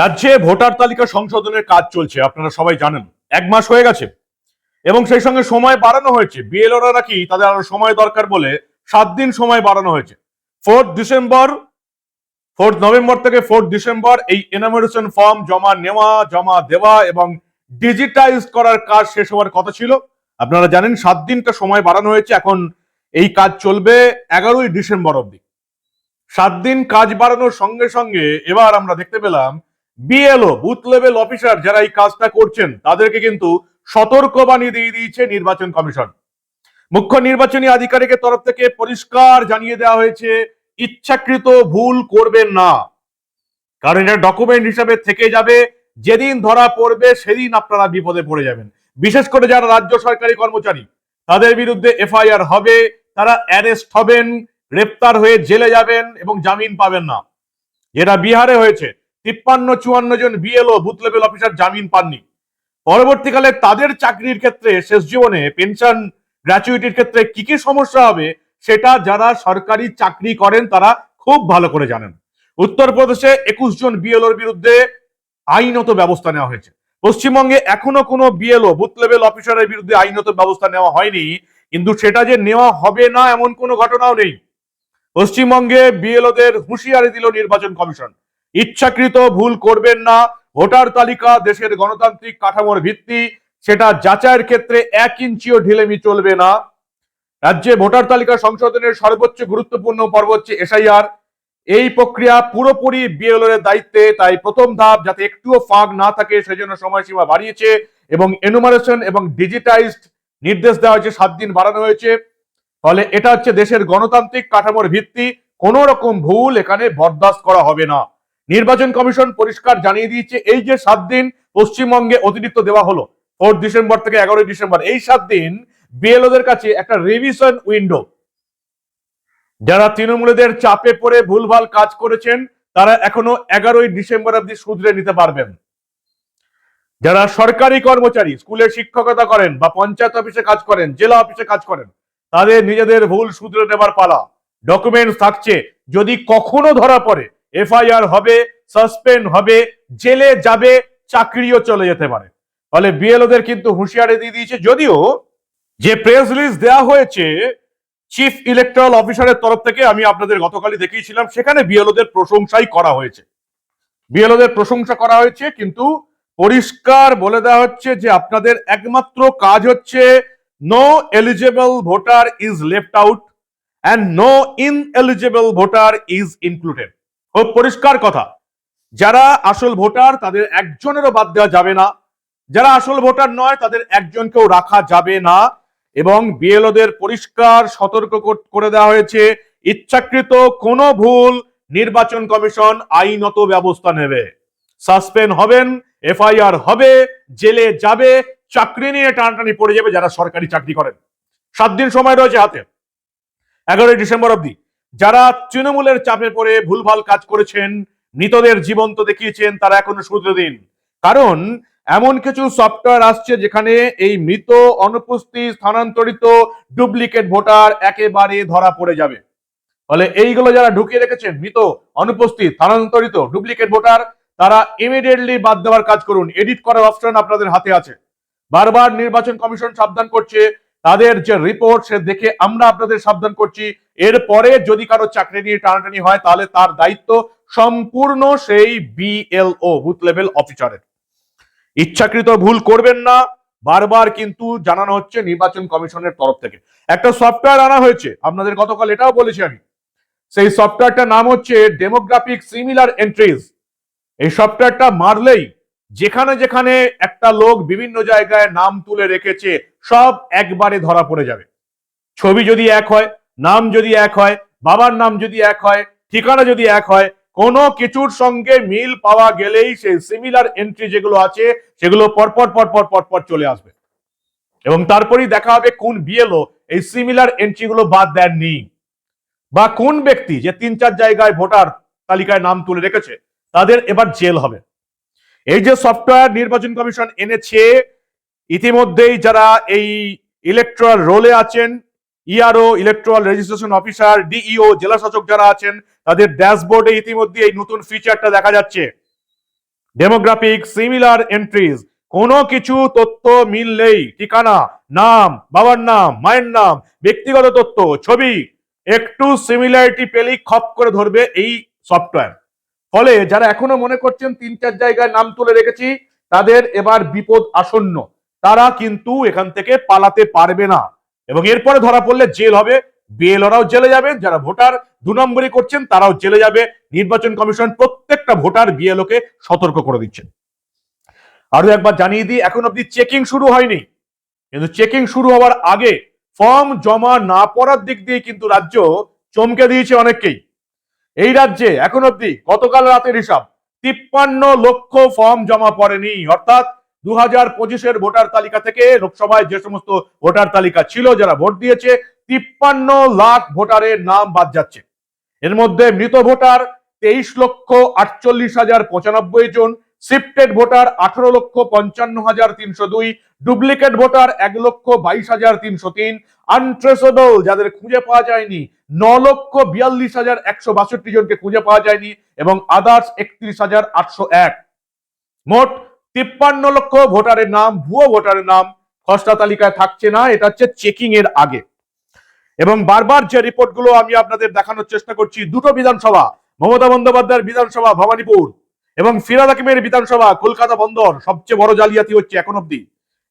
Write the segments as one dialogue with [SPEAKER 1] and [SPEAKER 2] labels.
[SPEAKER 1] রাজ্যে ভোটার তালিকা সংশোধনের কাজ চলছে, আপনারা সবাই জানেন। এক মাস হয়ে গেছে, এবং সেই সঙ্গে সময় বাড়ানো হয়েছে। বিএলওরা নাকি তাদের আরও সময় দরকার বলে সাত দিন সময় বাড়ানো হয়েছে। ফোর্থ ডিসেম্বর, ফোর্থ নভেম্বর থেকে ফোর্থ ডিসেম্বর এই এনামোরেশন ফর্ম জমা নেওয়া, জমা দেওয়া এবং ডিজিটাইজ করার কাজ শেষ হওয়ার কথা ছিল। আপনারা জানেন সাত দিনটা সময় বাড়ানো হয়েছে, এখন এই কাজ চলবে এগারোই ডিসেম্বর অব্দি সাত দিন কাজ বাড়ানোর সঙ্গে সঙ্গে এবার আমরা দেখতে পেলাম বিএলও বুথ লেভেল অফিসার যারা এই কাজটা করছেন, তাদেরকে কিন্তু সতর্কবাণী দিয়ে দিয়েছে নির্বাচন কমিশন। মুখ্য নির্বাচনী আধিকারিকের তরফ থেকে পরিষ্কার জানিয়ে দেওয়া হয়েছে, ইচ্ছাকৃত ভুল করবেন না। কারণ এটা ডকুমেন্ট হিসাবে থেকে যাবে, যেদিন ধরা পড়বে সেদিন আপনারা বিপদে পড়ে যাবেন। বিশেষ করে যারা রাজ্য সরকারি কর্মচারী, তাদের বিরুদ্ধে এফআইআর হবে, তারা অ্যারেস্ট হবেন, গ্রেপ্তার হয়ে জেলে যাবেন এবং জামিন পাবেন না। যেটা বিহারে হয়েছে তিপ্পান্ন, চুয়ান্ন জন বিএলও বুথ লেভেল অফিসার জামিন পাননি। পরবর্তীকালে তাদের চাকরির ক্ষেত্রে শেষ জীবনে পেনশন গ্র্যাচুইটির ক্ষেত্রে কি কি সমস্যা হবে, সেটা যারা সরকারি চাকরি করেন তারা খুব ভালো করে জানেন। উত্তরপ্রদেশে একুশ জন বিএলওর বিরুদ্ধে আইনত ব্যবস্থা নেওয়া হয়েছে। পশ্চিমবঙ্গে এখনও কোনো বিএলও বুথ লেভেল অফিসারের বিরুদ্ধে আইনত ব্যবস্থা নেওয়া হয়নি, কিন্তু সেটা যে নেওয়া হবে না এমন কোনো ঘটনাও নেই। পশ্চিমবঙ্গে বিএলওদের হুঁশিয়ারি দিল নির্বাচন কমিশন। ইচ্ছাকৃত ভুল করবেন না। ভোটার তালিকা, দেশের গণতান্ত্রিক কাঠামোর ভিত্তি, সেটা যাচাইয়ের ক্ষেত্রে এক ইঞ্চিও ঢিলেমি চলবে না। রাজ্যে ভোটার তালিকা সংশোধনের সর্বোচ্চ গুরুত্বপূর্ণ পর্ব হচ্ছে এসআইআর। এই প্রক্রিয়া পুরোপুরি বিএলওর দায়িত্বে, তাই প্রথম ধাপ যাতে একটুও ফাঁক না থাকে, সেজন্য সময়সীমা বাড়িয়েছে এবং এনুমারেশন এবং ডিজিটাইজড নির্দেশ দেওয়া হয়েছে, সাত দিন বাড়ানো হয়েছে। ফলে এটা হচ্ছে দেশের গণতান্ত্রিক কাঠামোর ভিত্তি কোন রকম ভুল এখানে বরদাস্ত করা হবে না। নির্বাচন কমিশন পরিষ্কার জানিয়ে দিয়েছে, এই যে সাত দিন পশ্চিমবঙ্গে অতিরিক্ত দেওয়া হলো ফোর্থ ডিসেম্বর থেকে এগারোই ডিসেম্বর এই সাত দিন বিএলওদের কাছে একটা রিভিশন উইন্ডো যারা তৃণমূলীদের চাপে পড়ে ভুলভাল কাজ করেছেন, তারা এখনও এগারোই ডিসেম্বর অব্দি শুধরে নিতে পারবেন। যারা সরকারি কর্মচারী স্কুলে শিক্ষকতা করেন বা পঞ্চায়েত অফিসে কাজ করেন, জেলা অফিসে কাজ করেন, তাদের নিজেদের ভুল শুধরে নেবার পালা। ডকুমেন্টস থাকছে, যদি কখনো ধরা পড়ে এফআইআর হবে, সাসপেন্ড হবে, জেলে যাবে, চাকরিও চলে যেতে পারে। ফলে বিএলওদের কিন্তু হুঁশিয়ারি দিয়ে দিয়েছে যদিও যে প্রেস রিলিজ দেওয়া হয়েছে চিফ ইলেকট্রাল অফিসারের তরফ থেকে আমি আপনাদের গতকালই দেখিয়েছিলাম, সেখানে বিএলওদের প্রশংসাই করা হয়েছে। বিএলওদের প্রশংসা করা হয়েছে, কিন্তু পরিষ্কার বলে দেওয়া হচ্ছে যে আপনাদের একমাত্র কাজ হচ্ছে no eligible voter is left out and no ineligible voter is included খুব পরিষ্কার কথা। যারা আসল ভোটার, তাদের একজনেরও বাদ দেওয়া যাবে না। যারা আসল ভোটার নয়, তাদের একজনকেও রাখা যাবে না। এবং বিএলওদের পরিষ্কার, সতর্ক করে দেওয়া হয়েছে। ইচ্ছাকৃত কোনো ভুল নির্বাচন কমিশন আইনত ব্যবস্থা নেবে। সাসপেন্ড হবেন, এফআইআর হবে, জেলে যাবে, চাকরি নিয়ে টানাটানি পড়ে যাবে যারা সরকারি চাকরি করেন। সাত দিন সময় রয়েছে হাতে। এগারোই ডিসেম্বর অবধি। যারা তৃণমূলের চাপে পড়ে ভুলভাল কাজ করেছেন, মৃতদের জীবন্ত দেখিয়েছেন, তারা এখনও শুধরে দিন। কারণ, এমন কিছু সফটওয়্যার আসছে যেখানে এই মৃত, অনুপস্থিত, স্থানান্তরিত ডুপ্লিকেট ভোটার একেবারে ধরা পড়ে যাবে। ফলে এইগুলো যারা ঢুকিয়ে রেখেছেন মৃত, অনুপস্থিত, স্থানান্তরিত ডুপ্লিকেট ভোটার, তারা ইমিডিয়েটলি বাদ দেওয়ার কাজ করুন। এডিট করার অপশন আপনাদের হাতে আছে। বারবার নির্বাচন কমিশন সাবধান করছে তাদের যে রিপোর্ট সে দেখে আমরা আপনাদের সাবধান করছি। এরপরে যদি কারও চাকরি নিয়ে টানাটানি হয়, তাহলে তার দায়িত্ব সম্পূর্ণ সেই বিএলও বুথ লেভেল অফিসারের ইচ্ছাকৃত ভুল করবেন না, বারবার কিন্তু জানানো হচ্ছে নির্বাচন কমিশনের তরফ থেকে। একটা সফটওয়্যার আনা হয়েছে, আপনাদের গতকাল এটাও বলেছি আমি। সেই সফটওয়্যারটার নাম হচ্ছে ডেমোগ্রাফিক সিমিলার এন্ট্রিজ এই সফটওয়্যারটা মারলেই যেখানে যেখানে একটা লোক বিভিন্ন জায়গায় নাম তুলে রেখেছে, সব একবারে ধরা পড়ে যাবে। ছবি যদি এক হয়, নাম যদি এক হয়, বাবার নাম যদি এক হয়, ঠিকানা যদি এক হয়, কোনো কিছুর সঙ্গে মিল পাওয়া গেলেই সেই সিমিলার এন্ট্রি যেগুলো আছে, সেগুলো পরপর পরপর পরপর চলে আসবে। এবং তারপরেই দেখা হবে কোন বিএলও এই সিমিলার এন্ট্রি গুলো বাদ দেননি। বা কোন ব্যক্তি যে তিন চার জায়গায় ভোটার তালিকায় নাম তুলে রেখেছে, তাদের এবার জেল হবে। এই যে সফটওয়্যার নির্বাচন কমিশন এনেছে, ইতিমধ্যেই যারা এই ইলেকট্রাল রোলে আছেন ERO electoral registration officer DEO জেলা শাসক যারা আছেন, তাদের ড্যাশবোর্ডে ইতিমধ্যে এই নতুন ফিচারটা দেখা যাচ্ছে। ডেমোগ্রাফিক সিমিলার এন্ট্রিজ কোনো কিছু তথ্য মিললেই ঠিকানা, নাম, বাবার নাম, মায়ের নাম, ব্যক্তিগত তথ্য, ছবি, একটু সিমিলারিটি পেলেই খপ করে ধরবে এই সফটওয়্যার। ফলে যারা এখনও মনে করছেন তিন চার জায়গায় নাম তুলে রেখেছি, তাদের এবার বিপদ আসন্ন। তারা কিন্তু এখান থেকে পালাতে পারবে না। এবং এরপরে ধরা পড়লে জেল হবে, বিএলওরাও জেলে যাবেন যারা ভোটার দু নম্বরই করছেন তারাও জেলে যাবে। নির্বাচন কমিশন প্রত্যেকটা ভোটার বিএলওকে সতর্ক করে দিচ্ছেন। আরও একবার জানিয়ে দিই, এখন অব্দি চেকিং শুরু হয়নি। কিন্তু চেকিং শুরু হওয়ার আগে ফর্ম জমা না পড়ার দিক দিয়ে কিন্তু রাজ্য চমকে দিয়েছে অনেককেই। এই রাজ্যে এখন অব্দি গতকাল রাতের হিসাব তিপ্পান্ন লক্ষ ফর্ম জমা পড়েনি। অর্থাৎ দু হাজার পঁচিশের ভোটার তালিকা থেকে লোকসভায় যে সমস্ত ভোটার তালিকা ছিল, যারা ভোট দিয়েছে, তিপ্পান্ন লাখ ভোটারের নাম বাদ যাচ্ছে। এর মধ্যে মৃত ভোটার তেইশ লক্ষ আটচল্লিশ হাজার পঁচানব্বই জন, শিফটেড ভোটার আঠারো লক্ষ পঞ্চান্ন হাজার তিনশো দুই ডুপ্লিকেট ভোটার এক লক্ষ বাইশ হাজার তিনশো তিন, আনট্রেসেবল যাদের খুঁজে পাওয়া যায়নি, ন লক্ষ বিয়াল্লিশ হাজার একশো বাষট্টি জনকে খুঁজে পাওয়া যায়নি এবং আদার্স একত্রিশ হাজার আটশো এক। মোট তিপ্পান্ন লক্ষ ভোটারের নাম, ভুয়ো ভোটারের নাম খসড়া তালিকায় থাকছে না, এটা হচ্ছে চেকিং এর আগে। এবং বারবার যে রিপোর্টগুলো আমি আপনাদের দেখানোর চেষ্টা করছি, দুটো বিধানসভা, মমতা বন্দ্যোপাধ্যায়ের বিধানসভা ভবানীপুর এবং ফিরাদ হাকিমের বিধানসভা কলকাতা বন্দর, সবচেয়ে বড় জালিয়াতি হচ্ছে এখন অব্দি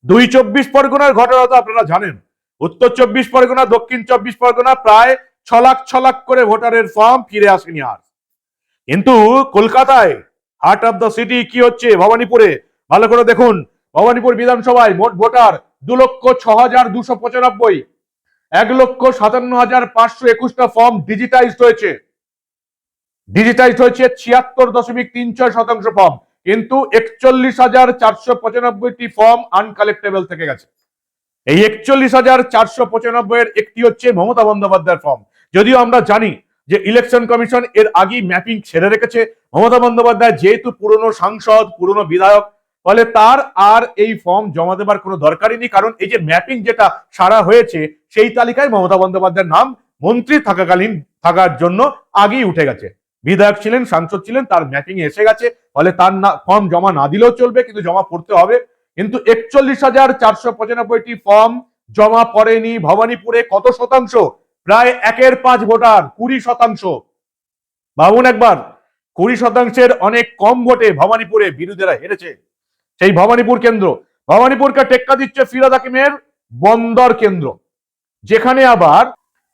[SPEAKER 1] দুই চব্বিশ পরগনার ঘটনা তো আপনারা জানেন। উত্তর চব্বিশ পরগনা, দক্ষিণ চব্বিশ পরগনা প্রায় ছ লাখ ছ লাখ করে ভোটারের ফর্ম ফিরে আসেনি আর। কিন্তু কলকাতায় হার্ট অফ দ্য সিটি কি হচ্ছে? ভবানীপুরে, ভালো করে দেখুন। ভবানীপুর বিধানসভায় মোট ভোটার দু লক্ষ ছ হাজার দুশো পঁচানব্বই। এক লক্ষ সাতান্ন হাজার পাঁচশো একুশটা ফর্ম ডিজিটাইজড হয়েছে। ডিজিটাইজড হয়েছে ছিয়াত্তর দশমিক তিন ছয় শতাংশ ফর্ম। কিন্তু একচল্লিশ হাজার চারশো পঁচানব্বইটি ফর্ম আনকালেক্টেবল থেকে গেছে। এই একচল্লিশ হাজার চারশো পঁচানব্বই এর একটি হচ্ছে মমতা বন্দ্যোপাধ্যায়ের ফর্ম। যদিও আমরা জানি যে ইলেকশন কমিশন এর আগেই ম্যাপিং ছেড়ে রেখেছে। মমতা বন্দ্যোপাধ্যায় যেহেতু পুরনো সাংসদ, পুরনো বিধায়ক, ফলে তার আর এই ফর্ম জমা দেবার কোনো দরকারই নেই, কারণ এই যে ম্যাপিং যেটা সারা হয়েছে, সেই তালিকায় মমতা বন্দ্যোপাধ্যায়ের নাম মন্ত্রী থাকাকালীন থাকার জন্য আগেই উঠে গেছে। বিধায়ক ছিলেন, সাংসদ ছিলেন, তার ম্যাপিং এসে গেছে। ফলে তার না ফর্ম জমা না দিলেও চলবে, কিন্তু জমা পড়তে হবে। কিন্তু একচল্লিশ হাজার চারশো পঁচানব্বইটি ফর্ম জমা পড়েনি ভবানীপুরে। কত শতাংশ? প্রায় একের পাঁচ ভোটার, কুড়ি শতাংশ। ভাবুন একবার, কুড়ি শতাংশের অনেক কম ভোটে ভবানীপুরে বিরোধীরা হেরেছে। সেই ভবানীপুর কেন্দ্র, ভবানীপুরকে টেক্কা দিচ্ছে ফিরাদ হাকিমের বন্দর কেন্দ্র। যেখানে আবার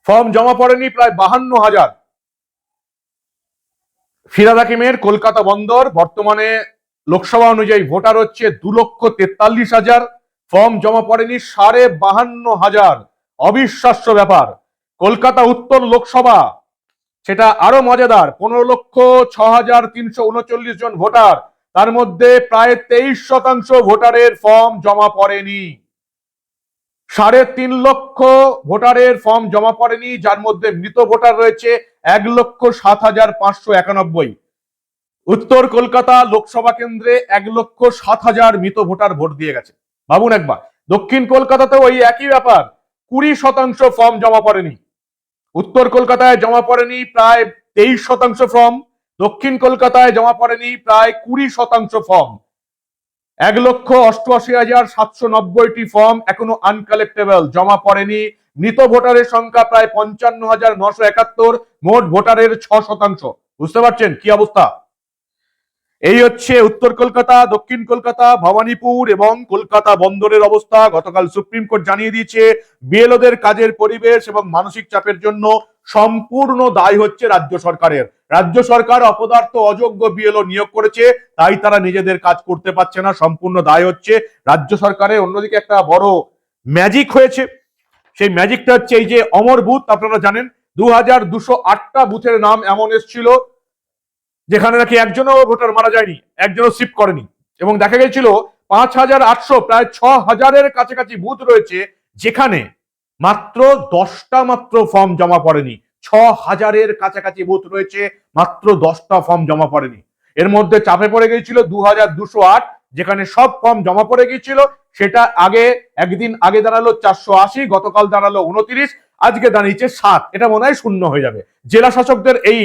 [SPEAKER 1] ফর্ম জমা পড়েনি প্রায় বাহান্ন হাজার। ফিরাদ হাকিমের কলকাতা বন্দর, বর্তমানে লোকসভা অনুযায়ী ভোটার হচ্ছে দু লক্ষ তেতাল্লিশ হাজার। ফর্ম জমা পড়েনি সাড়ে বাহান্ন হাজার। অবিশ্বাস্য ব্যাপার। কলকাতা উত্তর লোকসভা, সেটা আরও মজাদার, পনেরো লক্ষ ছ হাজার তিনশো উনচল্লিশ জন ভোটার। তার মধ্যে প্রায় তেইশ শতাংশ ভোটারের ফর্ম জমা পড়েনি। সাড়ে তিন লক্ষ ভোটারের ফর্ম জমা পড়েনি, যার মধ্যে মৃত ভোটার রয়েছে এক লক্ষ সাত হাজার পাঁচশো একানব্বই। উত্তর কলকাতা লোকসভা কেন্দ্রে এক লক্ষ সাত হাজার মৃত ভোটার ভোট দিয়ে গেছে। ভাবুন একবার, দক্ষিণ কলকাতাতেও ওই একই ব্যাপার, কুড়ি শতাংশ ফর্ম জমা পড়েনি। উত্তর কলকাতায় জমা পড়েনি প্রায় তেইশ শতাংশ ফর্ম, দক্ষিণ কলকাতায় জমা পড়েনি প্রায় কুড়ি শতাংশ ফর্ম। এক লক্ষ অষ্টআশি হাজার সাতশো নব্বইটি ফর্ম এখনও আনকালেক্টেবল জমা পড়েনি। মৃত ভোটারের সংখ্যা প্রায় পঞ্চান্ন হাজার নশো একাত্তর, মোট ভোটারের ছ শতাংশ। বুঝতে পারছেন কি অবস্থা? এই হচ্ছে উত্তর কলকাতা, দক্ষিণ কলকাতা, ভবানীপুর এবং কলকাতা বন্দরের অবস্থা। গতকাল সুপ্রিম কোর্ট জানিয়ে দিয়েছে, বিএলওদের কাজের পরিবেশ এবং মানসিক চাপের জন্য সম্পূর্ণ দায় হচ্ছে রাজ্য সরকারের। রাজ্য সরকার অপদার্থ অযোগ্য বিএলও নিয়োগ করেছে, তাই তারা নিজেদের কাজ করতে পারছে না, সম্পূর্ণ দায় হচ্ছে। রাজ্য সরকারের অন্যদিকে একটা বড় ম্যাজিক হয়েছে। সেই ম্যাজিকটা হচ্ছে এই যে অমর বুথ, আপনারা জানেন দু হাজার দুশো আটটা বুথের নাম এমন এসেছিল, যেখানে নাকি একজনও ভোটার মারা যায়নি, একজনও সিপ করেনি। এবং দেখা গেছিল, পাঁচ হাজার আটশো, প্রায় ছ হাজারের কাছাকাছি বুথ রয়েছে, যেখানে মাত্র দশটা মাত্র ফর্ম জমা পড়েনি। ছ হাজারের কাছাকাছি বুথ রয়েছে, মাত্র দশটা ফর্ম জমা পড়েনি। এর মধ্যে চাপে পড়ে গিয়েছিল দু হাজার দুশো আট, যেখানে সব ফর্ম জমা পড়ে গিয়েছিল, সেটা আগে, একদিন আগে দাঁড়াল চারশো আশি, গতকাল দাঁড়াল উনত্রিশ, আজকে দাঁড়িয়েছে সাত। এটা মনে হয় শূন্য হয়ে যাবে। জেলা শাসকদের এই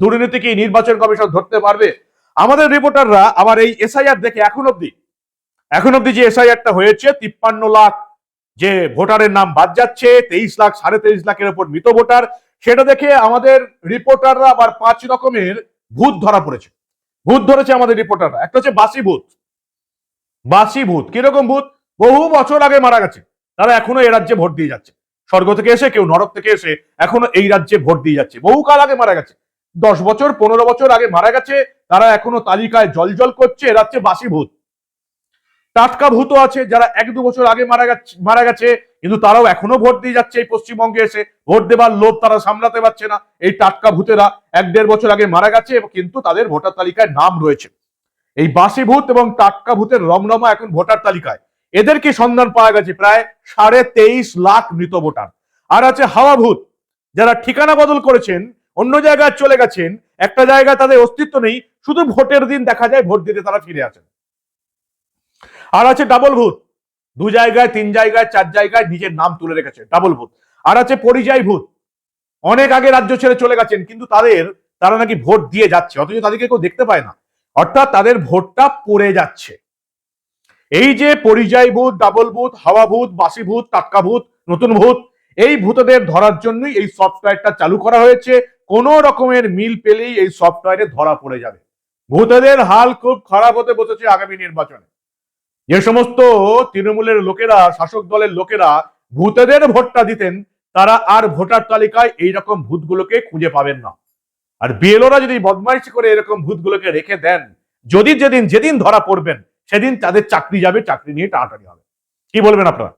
[SPEAKER 1] দুর্নীতি কি নির্বাচন কমিশন ধরতে পারবে? আমাদের রিপোর্টাররা আবার এই এসআইআর দেখে এখন অব্দি এখন অব্দি যে এসআইআরটা হয়েছে, তিপ্পান্ন লাখ যে ভোটারের নাম বাদ যাচ্ছে, তেইশ লাখ, সাড়ে তেইশ লাখের উপর মৃত ভোটার, সেটা দেখে আমাদের রিপোর্টাররা আবার পাঁচ রকমের ভূত ধরা পড়েছে। ভূত ধরেছে আমাদের রিপোর্টাররা। একটা হচ্ছে বাসি ভূত। বাসি ভূত। কীরকম ভূত? বহু বছর আগে মারা গেছে। তারা এখনও এ রাজ্যে ভোট দিয়ে যাচ্ছে। স্বর্গ থেকে এসে, কেউ নরক থেকে এসে এখনও এই রাজ্যে ভোট দিয়ে যাচ্ছে। বহু কাল আগে মারা গেছে। দশ বছর, পনেরো বছর আগে মারা গেছে। তারা এখনও তালিকায় জলজল করছে। এ রাজ্যে বাসি ভূত। টাটকা ভূত আছে, যারা এক দু বছর আগে মারা গেছে মারা গেছে, কিন্তু তারাও এখনও ভোট দিয়ে যাচ্ছে এই পশ্চিমবঙ্গে এসে। ভোট দেবার লোভ তারা সামলাতে পারছে না। এই টাটকা ভূতেরা এক দেড় বছর আগে মারা গেছে, কিন্তু তাদের ভোটার তালিকায় নাম রয়েছে। এই বাসি ভূত এবং টাটকা ভূতের রমরমা এখন ভোটার তালিকায়। এদেরকে সন্ধান পাওয়া গেছে প্রায় সাড়ে তেইশ লাখ মৃত ভোটার। আর আছে হাওয়া ভূত, যারা ঠিকানা বদল করেছেন, অন্য জায়গায় চলে গেছেন, একটা জায়গায় তাদের অস্তিত্ব নেই, শুধু ভোটের দিন দেখা যায়, ভোট দিতে তারা ফিরে আসেন। আর আছে ডাবল ভূত। দু জায়গায়, তিন জায়গায়, চার জায়গায় নিজের নাম তুলে রেখেছে ডাবল ভূত। আর আছে পরিযায়ী ভূত। অনেক আগে রাজ্য ছেড়ে চলে গেছেন, কিন্তু তাদের, তারা নাকি ভোট দিয়ে যাচ্ছে, অথচ তাদেরকে কেউ দেখতে পায় না। অর্থাৎ তাদের ভোটটা পড়ে যাচ্ছে। এই যে পরিযায়ী ভূত ডাবল ভূত, হাওয়া ভূত, বাসি ভূত, টাটকা ভূত, নতুন ভূত, এই ভূতদের ধরার জন্যই এই সফটওয়্যারটা চালু করা হয়েছে। কোন রকমের মিল পেলেই এই সফটওয়্যারে ধরা পড়ে যাবে। ভূতদের হাল খুব খারাপ হতে বসেছে আগামী নির্বাচনে। যে সমস্ত তৃণমূলের লোকেরা, শাসক দলের লোকেরা ভূতেদের ভোটটা দিতেন, তারা আর ভোটার তালিকায় এই রকম ভূতগুলোকে খুঁজে পাবেন না। আর বিএলওরা যদি বদমাইশি করে এরকম ভূতগুলোকে রেখে দেন, যদি যেদিন যেদিন ধরা পড়বেন, সেদিন তাদের চাকরি যাবে, চাকরি নিয়ে টানাটানি হবে। কি বলবেন আপনারা?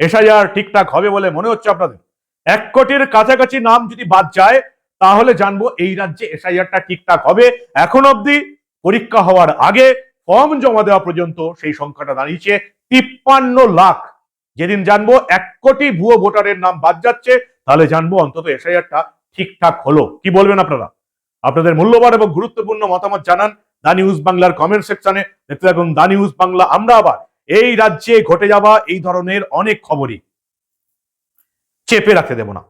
[SPEAKER 1] এসআইআর ঠিকঠাক হবে বলে মনে হচ্ছে আপনাদের? এক কোটির কাছাকাছি নাম যদি বাদ যায়, তাহলে জানব এই রাজ্যে এসআইআরটা ঠিকঠাক হবে। এখন অবধি পরীক্ষা হওয়ার আগে ফর্ম জমা দেওয়া পর্যন্ত সেই সংখ্যাটা দাঁড়িয়েছে তিপ্পান্ন লাখ। যেদিন জানব এক কোটি ভুয়ো ভোটারের নাম বাদ যাচ্ছে, তাহলে জানব অন্তত এসআইআরটা ঠিকঠাক হলো। কি বলবেন আপনারা? আপনাদের মূল্যবান এবং গুরুত্বপূর্ণ মতামত জানান দা নিউজ বাংলার কমেন্ট সেকশনে। দেখতে থাকুন দা নিউজ বাংলা। আমরা আবার এই রাজ্যে ঘটে যাওয়া এই ধরনের অনেক খবরই চেপে রাখতে দেব না।